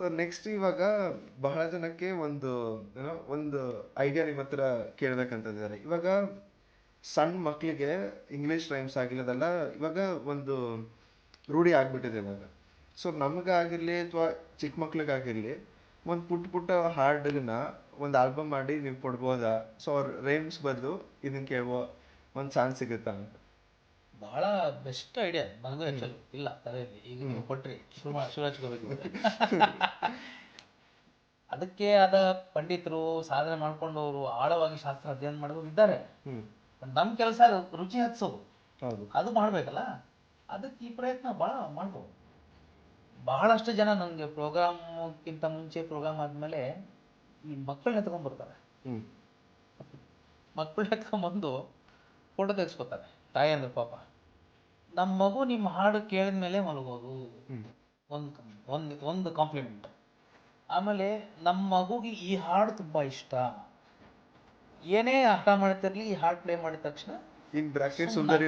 So next ಇವಾಗ ಬಹಳ ಜನಕ್ಕೆ ಒಂದು ಏನೋ ಒಂದು ಐಡಿಯಾ ನಿಮ್ಮ ಹತ್ರ ಕೇಳ್ಬೇಕಂತಿದ್ದಾರೆ. ಇವಾಗ ಸಣ್ಣ ಮಕ್ಕಳಿಗೆ ಇಂಗ್ಲೀಷ್ ರೈಮ್ಸ್ ಆಗಿರೋದೆಲ್ಲ ಇವಾಗ ಒಂದು ರೂಢಿ ಆಗಿಬಿಟ್ಟಿದೆ ಇವಾಗ. ಸೊ ನಮಗಾಗಿರಲಿ ಅಥವಾ ಚಿಕ್ಕ ಮಕ್ಳಿಗಾಗಿರಲಿ ಒಂದು ಪುಟ್ಟ ಪುಟ್ಟ ಹಾಡನ್ನ ಒಂದು ಆಲ್ಬಮ್ ಮಾಡಿ ನೀವು ಕೊಡ್ಬೋದಾ? ಸೊ ಅವ್ರ ರೈಮ್ಸ್ ಬದಲು ಇದನ್ನು ಕೇಳುವ ಒಂದು ಚಾನ್ಸ್ ಸಿಗುತ್ತಾ ಅಂತ. ಬಹಳ ಬೆಸ್ಟ್ ಐಡಿಯಾ ನನಗೂ ಆ್ಯಕ್ಚುಲಿ ಇಲ್ಲ ತಲೆಯಲ್ಲಿ. ಈಗ ನೀವು ಕೊಟ್ರಿ. ಶುರು ಮಾಡಿ ಶುರು ಹಚ್ಕೋಬೇಕು ಅದಕ್ಕೆ ಆದ ಪಂಡಿತರು ಸಾಧನೆ ಮಾಡ್ಕೊಂಡವರು ಆಳವಾಗಿ ಶಾಸ್ತ್ರ ಅಧ್ಯಯನ ಮಾಡೋರು ಇದ್ದಾರೆ. ನಮ್ಮ ಕೆಲಸ ರುಚಿ ಹಚ್ಚೋದು ಅದು ಮಾಡ್ಬೇಕಲ್ಲ? ಅದಕ್ಕೆ ಈ ಪ್ರಯತ್ನ ಭಾಳ ಮಾಡ್ಬೋದು. ಬಹಳಷ್ಟು ಜನ ನನಗೆ ಪ್ರೋಗ್ರಾಮ್ಗಿಂತ ಮುಂಚೆ ಪ್ರೋಗ್ರಾಮ್ ಆದಮೇಲೆ ಈ ಮಕ್ಕಳನ್ನ ಎತ್ಕೊಂಡ್ಬರ್ತಾರೆ ಹ್ಮ್. ಎತ್ಕೊಂಡ್ಬಂದು ಫೋಟೋ ತೆಗೆಸ್ಕೊತಾರೆ. ತಾಯಿ ಅಂದ್ರೆ ಪಾಪ ನಮ್ಮ ಮಗು ನಿಮ್ಮ ಹಾಡು ಕೇಳಿದ ಮೇಲೆ ಮಲಗೋದು ಒಂದು ಒಂದು ಒಂದು ಕಾಂಪ್ಲಿಮೆಂಟ್ ಆಮೇಲೆ ನಮ್ಮ ಮಗುಗೆ ಈ ಹಾಡು ತುಂಬ ಇಷ್ಟ. ಏನೇ ಅರ್ಥ ಮಾಡ್ತಿರ್ಲಿ ಈ ಹಾಡು ಪ್ಲೇ ಮಾಡಿದ ತಕ್ಷಣ ಇನ್ ಬ್ರಾಕೆಟ್ ಸುಂದರಿ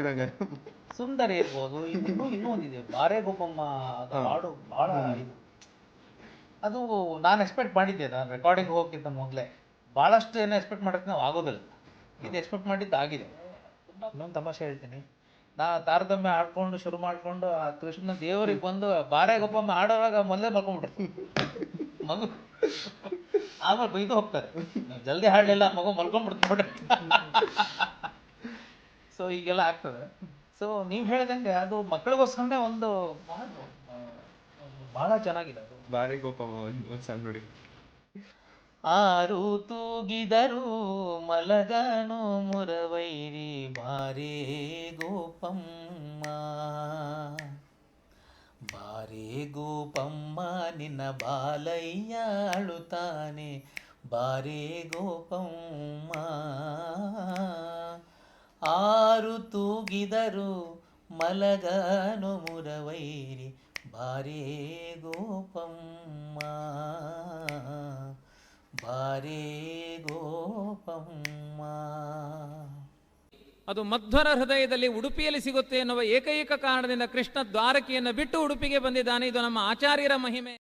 ಸುಂದರ. ಇರ್ಬೋದು. ಇನ್ನೂ ಇನ್ನೂ ಒಂದಿದೆ ಬಾರೆ ಗೋಪಮ್ಮ ಹಾಡು ಭಾಳ ಅದು ನಾನು ಎಕ್ಸ್ಪೆಕ್ಟ್ ಮಾಡಿದ್ದೆ ನಾನು ರೆಕಾರ್ಡಿಂಗ್ ಹೋಗಿದ್ದ ಮೊದಲೇ. ಭಾಳಷ್ಟು ಏನೋ ಎಕ್ಸ್ಪೆಕ್ಟ್ ಮಾಡೋಕ್ಕೆ ನಾವು ಆಗೋದಿಲ್ಲ. ಇದು ಎಕ್ಸ್ಪೆಕ್ಟ್ ಮಾಡಿದ್ದು ಆಗಿದೆ ಇನ್ನೊಂದು ತಮಾಷೆ ಹೇಳ್ತೀನಿ. ನಾ ತಾರತಮ್ಯ ಆಡ್ಕೊಂಡು ಶುರು ಮಾಡ್ಕೊಂಡು ಆ ಕೃಷ್ಣ ದೇವರಿಗೆ ಬಂದು ಬಾರೆ ಗೋಪಮ್ಮ ಆಡೋವಾಗ ಮೊದಲೇ ಮಲ್ಕೊಂಡ್ಬಿಟ್ರು. ಮಗು ಆಮೇಲೆ ಬೈದು ಹೋಗ್ತಾರೆ. ಜಲ್ದಿ ಹಾಡಲಿಲ್ಲ, ಮಗು ಮಲ್ಕೊಂಡ್ಬಿಡ್ತು ನೋಡ್ರಿ ಸೊ ಈಗೆಲ್ಲ ಆಗ್ತದೆ. ಸೊ ನೀವು ಹೇಳ್ದಂಗೆ ಅದು ಮಕ್ಕಳಿಗೋಸ್ಕರನೇ ಒಂದು ಬಹಳ ಚೆನ್ನಾಗಿದೆ ಅದು. ಬಾರಿ ಗೋಪಮ್ಮ ಒಂದ್ ಸಣ್ಣ ನೋಡಿ. ಆರು ತೂಗಿದರು ಮಲಗನು ಮುರವೈರಿ ಬಾರೇ ಗೋಪಮ್ಮ. ಬಾರೇ ಗೋಪಮ್ಮ, ನಿನ್ನ ಬಾಲಯ್ಯ ಅಳುತ್ತಾನೆ. ಬಾರೇ ಗೋಪಮ್ಮ. ಆರು ತೂಗಿದರು ಮಲಗನು ಮುರವೈರಿ ಬಾರೇ ಗೋಪಮ್ಮ. ಅದು ಮಧ್ವರ ಹೃದಯದಲ್ಲಿ ಉಡುಪಿಯಲ್ಲಿ ಸಿಗುತ್ತೆ ಎನ್ನುವ ಏಕೈಕ ಕಾರಣದಿಂದ ಕೃಷ್ಣ ದ್ವಾರಕೆಯನ್ನು ಬಿಟ್ಟು ಉಡುಪಿಗೆ ಬಂದಿದ್ದಾನೆ. ಇದು ನಮ್ಮ ಆಚಾರ್ಯರ ಮಹಿಮೆ.